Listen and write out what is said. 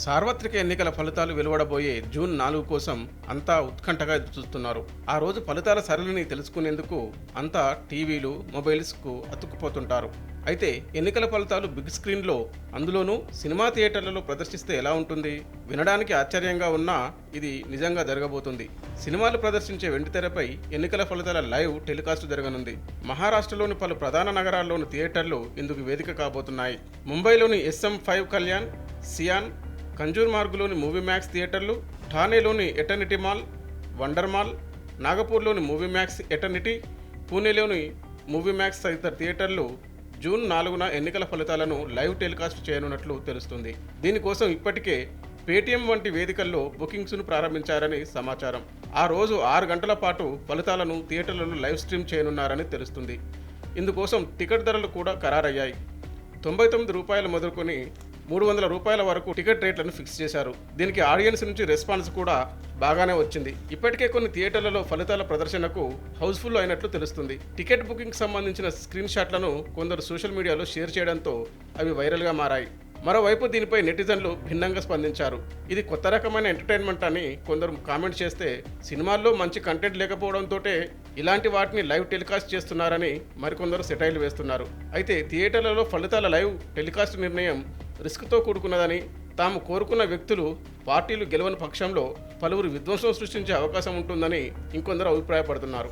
సార్వత్రిక ఎన్నికల ఫలితాలు వెలువడబోయే జూన్ నాలుగు కోసం అంతా ఉత్కంఠగా చూస్తున్నారు ఆ రోజు ఫలితాల సరళిని తెలుసుకునేందుకు అంతా టీవీలు మొబైల్స్కు అతుక్కుపోతుంటారు. అయితే ఎన్నికల ఫలితాలు బిగ్ స్క్రీన్లో అందులోనూ సినిమా థియేటర్లలో ప్రదర్శిస్తే ఎలా ఉంటుంది? వినడానికి ఆశ్చర్యంగా ఉన్నా ఇది నిజంగా జరగబోతుంది. సినిమాలు ప్రదర్శించే వెండితెరపై ఎన్నికల ఫలితాల లైవ్ టెలికాస్ట్ జరగనుంది. మహారాష్ట్రలోని పలు ప్రధాన నగరాల్లోని థియేటర్లు ఇందుకు వేదిక కాబోతున్నాయి. ముంబైలోని ఎస్ఎం ఫైవ్ కళ్యాణ్ సియాన్ కంజూర్ మార్గులోని మూవీ మ్యాక్స్ థియేటర్లు ఠానేలోని ఎటర్నిటీ మాల్ వండర్ మాల్ నాగపూర్లోని మూవీ మ్యాక్స్ ఎటర్నిటీ పూణేలోని మూవీ మ్యాక్స్ తదితర థియేటర్లు జూన్ నాలుగున ఎన్నికల ఫలితాలను లైవ్ టెలికాస్ట్ చేయనున్నట్లు తెలుస్తుంది. దీనికోసం ఇప్పటికే పేటీఎం వంటి వేదికల్లో బుకింగ్స్ను ప్రారంభించారని సమాచారం. ఆ రోజు ఆరు గంటల పాటు ఫలితాలను థియేటర్లలో లైవ్ స్ట్రీమ్ చేయనున్నారని తెలుస్తుంది. ఇందుకోసం టికెట్ ధరలు కూడా ఖరారయ్యాయి. తొంభై తొమ్మిది రూపాయలు మొదలుకొని మూడు వందల రూపాయల వరకు టికెట్ రేట్లను ఫిక్స్ చేశారు. దీనికి ఆడియన్స్ నుంచి రెస్పాన్స్ కూడా బాగానే వచ్చింది. ఇప్పటికే కొన్ని థియేటర్లలో ఫలితాల ప్రదర్శనకు హౌస్ఫుల్ అయినట్లు తెలుస్తుంది. టికెట్ బుకింగ్ సంబంధించిన స్క్రీన్ షాట్లను కొందరు సోషల్ మీడియాలో షేర్ చేయడంతో అవి వైరల్గా మారాయి. మరోవైపు దీనిపై నెటిజన్లు భిన్నంగా స్పందించారు. ఇది కొత్త రకమైన ఎంటర్టైన్మెంట్ అని కొందరు కామెంట్ చేస్తే సినిమాల్లో మంచి కంటెంట్ లేకపోవడంతో ఇలాంటి వాటిని లైవ్ టెలికాస్ట్ చేస్తున్నారని మరికొందరు సెటైల్ వేస్తున్నారు. అయితే థియేటర్లలో ఫలితాల లైవ్ టెలికాస్ట్ నిర్ణయం రిస్క్తో కూడుకున్నదని తాము కోరుకున్న వ్యక్తులు పార్టీలు గెలవని పక్షంలో పలువురు విధ్వంసం సృష్టించే అవకాశం ఉంటుందని ఇంకొందరు అభిప్రాయపడుతున్నారు.